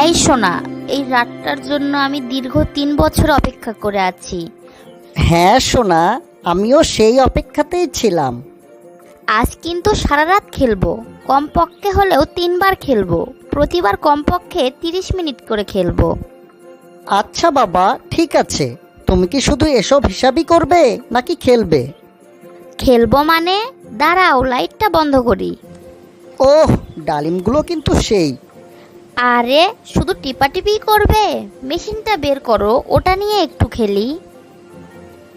এই শোনা এই রাতটার জন্য আমি দীর্ঘ তিন বছর অপেক্ষা করে আছি। হ্যাঁ সোনা আমিও সেই অপেক্ষাতেই ছিলাম। আজ কিন্তু সারা রাত খেলব কমপক্ষে হলেও তিনবার খেলব প্রতিবার কমপক্ষে তিরিশ মিনিট করে খেলব। আচ্ছা বাবা ঠিক আছে। তুমি কি শুধু এসব হিসাবই করবে নাকি খেলবে? খেলব মানে? দাঁড়াও লাইটটা বন্ধ করি। ওহ ডালিমগুলো কিন্তু সেই। আরে শুধু টিপাটিপি করবে? মেশিনটা বের করো ওটা নিয়ে একটু খেলি।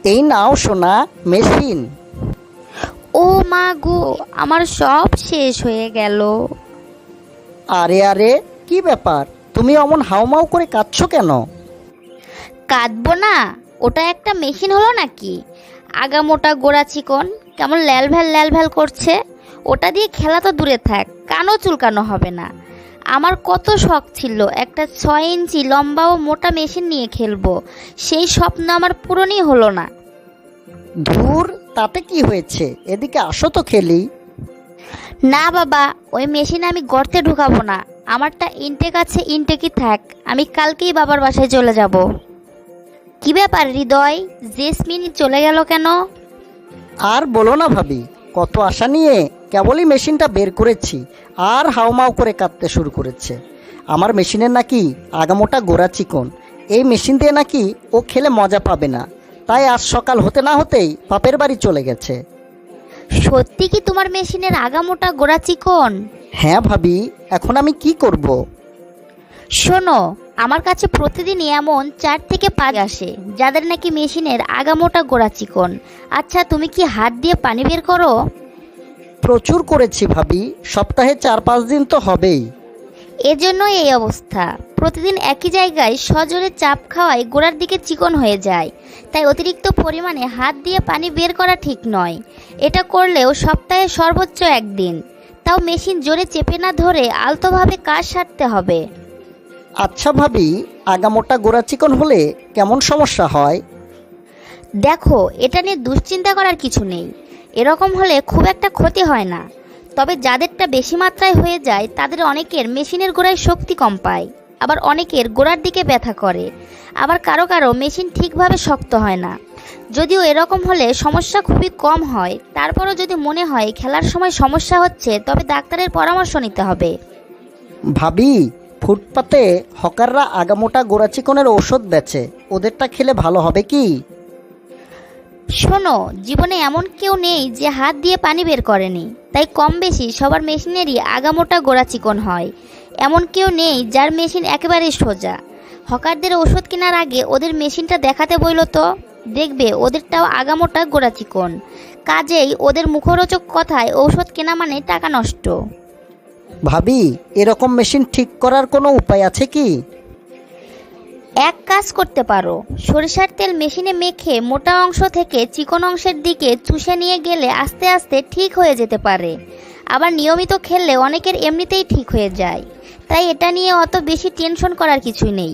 এই নাও সোনা মেশিন। ও মা গো আমার সব শেষ হয়ে গেল। আরে আরে কি ব্যাপার? তুমি অমন হাউমাউ করে কাঁদছো কেন? কাঁদবো না ওটা একটা মেশিন হলো নাকি? আগামোটা গোড়া চিকন কেমন ল্যালভ্যাল ল্যালভ্যাল করছে। ওটা দিয়ে খেলা তো দূরে থাক কানও চুলকানো হবে না। আমার কত শখ ছিল। একটা ছয় ইঞ্চি লম্বা ও মোটা মেশিন নিয়ে খেলব। সেই স্বপ্ন আমার পূরণই হলো না। ধুর তাতে কি হয়েছে? এদিকে আসো তো খেলি। না বাবা ওই মেশিন আমি গর্তে ঢুকাবো না। আমারটা ইনটেক আছে ইনটেকই থাক। আমি কালকেই বাবার বাসায় চলে যাব। কি ব্যাপার হৃদয়? জেসমিন চলে গেল কেন? আর বলো না ভাবি কত আশা নিয়ে? কেবলই মেশিনটা বের করেছি আর হাউমাউ করে কাঁদতে শুরু করেছে। আমার মেশিনের নাকি আগামোটা গোড়া চিকন। এই মেশিন দিয়ে নাকি ও খেলে মজা পাবে না। তাই আজ সকাল হতে না হতেই বাপের বাড়ি চলে গেছে। সত্যি কি তোমার মেশিনের আগামোটা গোড়া চিকন? হ্যাঁ ভাবি এখন আমি কি করব। শোনো আমার কাছে প্রতিদিনই এমন চার থেকে পাঁচ আসে যাদের নাকি মেশিনের আগামোটা গোড়া চিকন। আচ্ছা তুমি কি হাত দিয়ে পানি বের করো? প্রচুর করেছি ভাবি সপ্তাহে চার পাঁচ দিন তো হবেই। এজন্যই এই অবস্থা। প্রতিদিন একই জায়গায় সজোরে চাপ খাওয়ায় গোড়ার দিকে চিকন হয়ে যায়। তাই অতিরিক্ত পরিমাণে হাত দিয়ে পানি বের করা ঠিক নয়। এটা করলেও সপ্তাহে সর্বোচ্চ একদিন। তাও মেশিন জোরে চেপে না ধরে আলতোভাবে কাজ সারতে হবে। আচ্ছা ভাবি আগামোটা গোড়া চিকন হলে কেমন সমস্যা হয়? দেখো এটা নিয়ে দুশ্চিন্তা করার কিছু নেই। এরকম হলে খুব একটা ক্ষতি হয় না। তবে যাদেরটা বেশি মাত্রায় হয়ে যায়, তাদের অনেকের মেশিনের গোড়ায় শক্তি কম পায়। আবার অনেকের গোড়ার দিকে ব্যথা করে। আবার কারও কারও মেশিন ঠিকভাবে শক্ত হয় না। যদিও এরকম হলে সমস্যা খুবই কম হয়, তারপরও যদি মনে হয় খেলার সময় সমস্যা হচ্ছে, তবে ডাক্তারের পরামর্শ নিতে হবে। ভাবি, ফুটপাতে হকাররা আগামোটা গোড়া চিকনের ওষুধ বেচে, ওদেরটা খেলে ভালো হবে কি? শোনো, জীবনে এমন কেউ নেই যে হাত দিয়ে পানি বের করেনি। তাই কম বেশি সবার মেশিনেরই আগামোটা গোড়া চিকন হয়। এমন কেউ নেই যার মেশিন একেবারেই সোজা। হকারদের ওষুধ কেনার আগে ওদের মেশিনটা দেখাতে বইল তো। দেখবে, ওদেরটাও আগামোটা গোড়া চিকন। কাজেই ওদের মুখরোচক কথায় ঔষধ কেনা মানে টাকা নষ্ট। ভাবি, এরকম মেশিন ঠিক করার কোনো উপায় আছে কি? এক কাজ করতে পারো। সরিষার তেল মেশিনে মেখে মোটা অংশ থেকে চিকন অংশের দিকে চুষে নিয়ে গেলে আস্তে আস্তে ঠিক হয়ে যেতে পারে। আবার নিয়মিত খেললে অনেকের এমনিতেই ঠিক হয়ে যায়। তাই এটা নিয়ে অত বেশি টেনশন করার কিছুই নেই।